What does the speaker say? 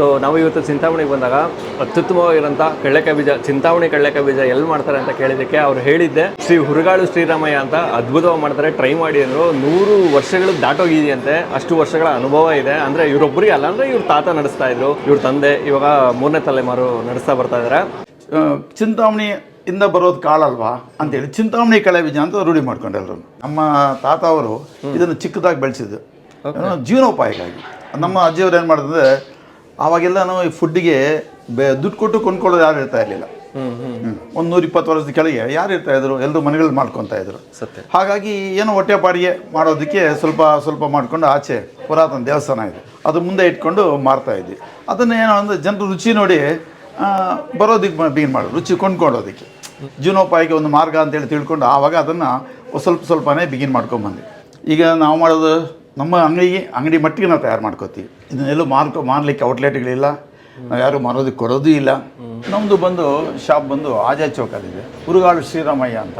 So ನಾವು ಇವತ್ತು ಚಿಂತಾಮಣಿಗೆ ಬಂದಾಗ ಅತ್ಯುತ್ತಮವಾಗಿರೋಂಥ ಕಳ್ಳಕಾಯಿ ಬೀಜ ಚಿಂತಾಮಣಿ ಕಳ್ಳಕಾಯಿ ಬೀಜ ಎಲ್ಲಿ ಮಾಡ್ತಾರೆ ಅಂತ ಕೇಳಿದ್ದಕ್ಕೆ ಅವ್ರು ಹೇಳಿದ್ದೆ. ಶ್ರೀ ಹುರುಗಾಳು ಶ್ರೀರಾಮಯ್ಯ ಅಂತ ಅದ್ಭುತವಾಗಿ ಮಾಡ್ತಾರೆ ಟ್ರೈ ಮಾಡಿ ಅಂದರು. ನೂರು ವರ್ಷಗಳು ದಾಟೋಗಿದೆಯಂತೆ ಅಷ್ಟು ವರ್ಷಗಳ ಅನುಭವ ಇದೆ. ಅಂದರೆ ಇವರೊಬ್ಬರಿಗೆ ಅಲ್ಲ ಅಂದರೆ ಇವ್ರ ತಾತ ನಡೆಸ್ತಾ ಇದ್ರು ಇವ್ರ ತಂದೆ ಇವಾಗ ಮೂರನೇ ತಲೆಮಾರು ನಡೆಸ್ತಾ ಬರ್ತಾ ಇದ್ದಾರೆ ಚಿಂತಾಮಣಿ ಇಂದ ಬರೋದು ಕಾಳಲ್ವಾ ಅಂತೇಳಿ ಚಿಂತಾಮಣಿ ಕಳೆ ಬೀಜ ಅಂತ ರೂಢಿ ಮಾಡ್ಕೊಂಡೆ ಎಲ್ಲರೂ ನಮ್ಮ ತಾತ ಅವರು ಇದನ್ನು ಚಿಕ್ಕದಾಗಿ ಬೆಳೆಸಿದ್ದು. ಜೀವನೋಪಾಯಕ್ಕಾಗಿ ನಮ್ಮ ಅಜ್ಜಿಯವ್ರು ಏನು ಮಾಡಿದ್ರೆ ಆವಾಗೆಲ್ಲ ನಾವು ಈ ಫುಡ್ಡಿಗೆ ಬೆ ದುಡ್ಡು ಕೊಟ್ಟು ಕೊಂಡ್ಕೊಳ್ಳೋದು ಯಾರು ಇರ್ತಾ ಇರಲಿಲ್ಲ. ಒಂದು ನೂರ ಇಪ್ಪತ್ತು ವರ್ಷದ ಕೆಳಗೆ ಯಾರು ಇರ್ತಾ ಇದ್ರು? ಎಲ್ಲರೂ ಮನೆಗಳಲ್ಲಿ ಮಾಡ್ಕೊತಾ ಇದ್ರು. ಸತ್ಯ. ಹಾಗಾಗಿ ಏನೋ ಹೊಟ್ಟೆ ಪಾಡಿಗೆ ಮಾಡೋದಕ್ಕೆ ಸ್ವಲ್ಪ ಸ್ವಲ್ಪ ಮಾಡಿಕೊಂಡು ಆಚೆ ಪುರಾತನ ದೇವಸ್ಥಾನ ಇದೆ. ಅದು ಮುಂದೆ ಇಟ್ಕೊಂಡು ಮಾರ್ತಾ ಇದ್ವಿ. ಅದನ್ನು ಏನೋ ಅಂದರೆ ಜನರು ರುಚಿ ನೋಡಿ ಬರೋದಕ್ಕೆ ಬಿಗಿನ್ ಮಾಡೋದು ರುಚಿ ಕೊಂಡ್ಕೊಳ್ಳೋದಕ್ಕೆ. ಜೀವನೋಪಾಯಕ್ಕೆ ಒಂದು ಮಾರ್ಗ ಅಂತೇಳಿ ತಿಳ್ಕೊಂಡು ಆವಾಗ ಅದನ್ನು ಸ್ವಲ್ಪ ಸ್ವಲ್ಪನೇ ಬಿಗಿನ್ ಮಾಡ್ಕೊಂಬಂದ್ವಿ. ಈಗ ನಾವು ಮಾಡೋದು ನಮ್ಮ ಅಂಗಡಿಗೆ ಅಂಗಡಿ ಮಟ್ಟಿಗೆ ನಾವು ತಯಾರು ಮಾಡ್ಕೋತೀವಿ. ಇದನ್ನೆಲ್ಲೂ ಮಾರ್ಕೊ, ಮಾರಲಿಕ್ಕೆ ಔಟ್ಲೆಟ್ಗಳಿಲ್ಲ. ನಾವು ಯಾರು ಮಾರೋದಕ್ಕೆ ಕೊಡೋದೂ ಇಲ್ಲ. ನಮ್ಮದು ಬಂದು ಶಾಪ್ ಬಂದು ಆಜಾದ್ ಚೌಕಲ್ಲಿದೆ. ಹುರುಗಾಳು ಶ್ರೀರಾಮಯ್ಯ ಅಂತ.